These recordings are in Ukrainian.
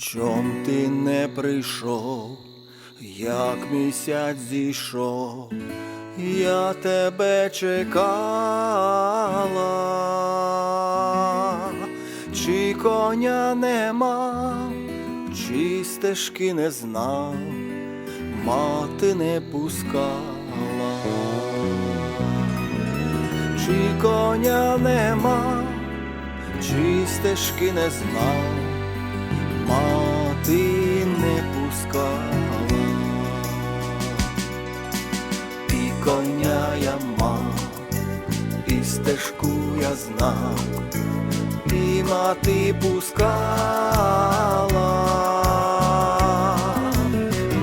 Чом ти не прийшов, як місяць зійшов, я тебе чекала, чи коня нема, чи стежки не знав, мати не пускала, чи коня нема, чи стежки не знав мати не пускала, і коня я мав, і стежку я знав, і мати пускала,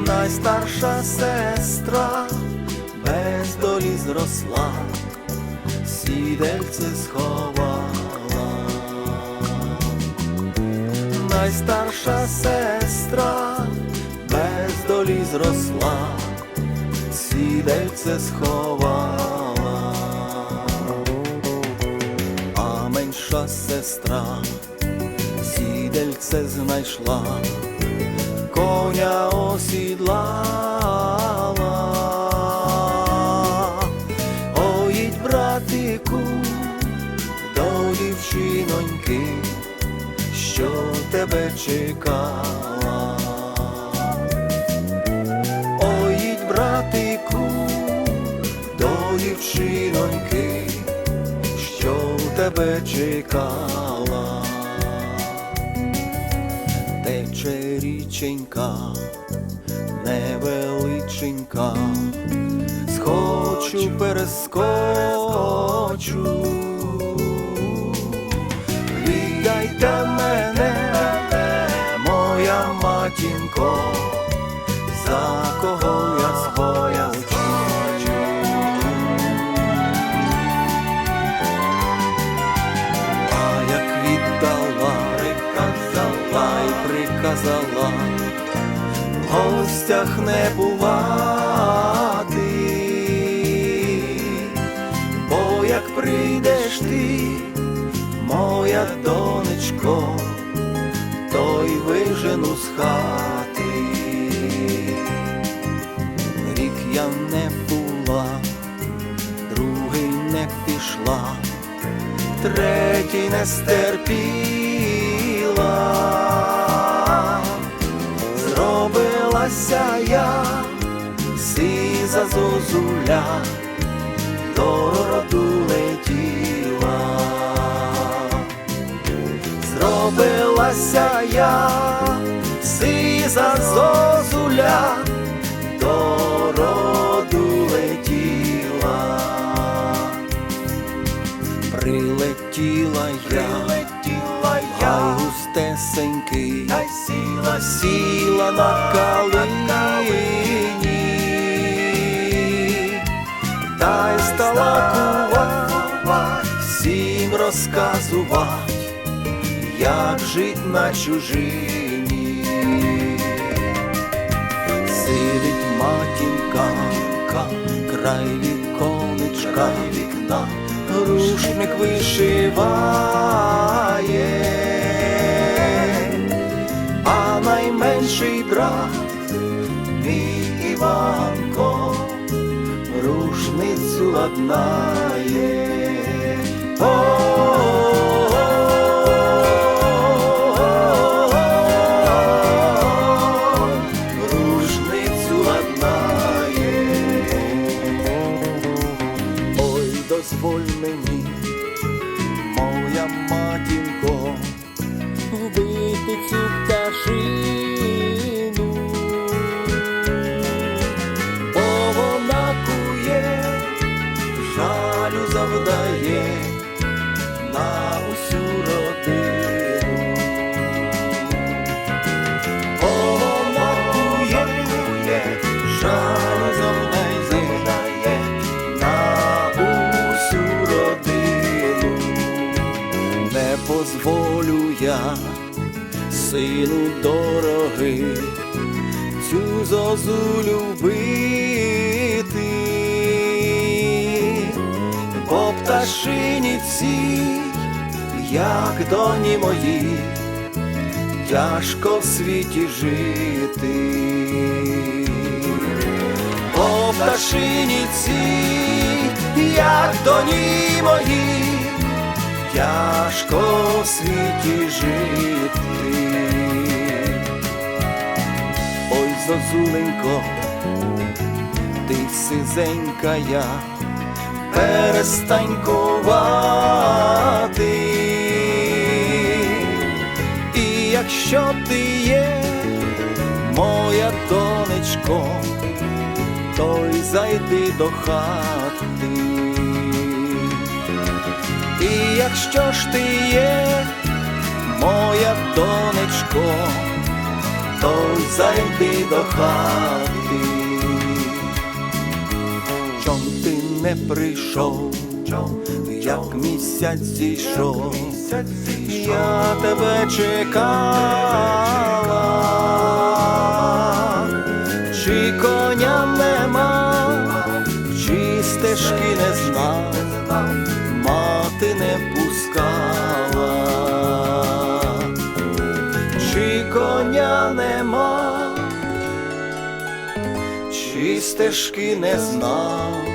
найстарша сестра без долі зросла, сідельце сховала найстарша сестра без долі зросла, сідельце сховала, а менша сестра сідельце знайшла, коня осідлала, Оїдь, братику, до дівчиноньки що тебе чекала. Оїдь, братику, до дівчиноньки, що в тебе чекала. Тече річенька, невеличенька, схочу, перескочу. Гостях не бувати, бо як прийдеш ти моя донечко, то й вижену з хати. Рік я не була, другий не пішла, третій не стерпіла, зробилася я, сиза зозуля, до роду летіла. Зробилася я, сиза зозуля, густесенький, та й сіла, сіла на калині, та й стала кувати, всім розказувати як жить на чужині, сидить матінка, край віконечка, вікна, рушник вишиває, рушницю ладнає. Рушницю ладнає. Ой, дозволь мені, моя матінко, вбити цю пташину, сину дорогий, цю зозулю вбити, бо пташині цій як доні мої, тяжко в світі жити. По пташині пташиніці, як доні мої, тяжко в світі жити. Зозуленько, ти сизенька я, перестань ковати. І якщо ти є, моя донечко, то й зайди до хати. І якщо ж ти є, моя донечко, то зайди до хати. Чом ти не прийшов, як місяць зійшов, я тебе чекала, чи коня нема, чи стежки не знав, мати не пускала, стежки не знав.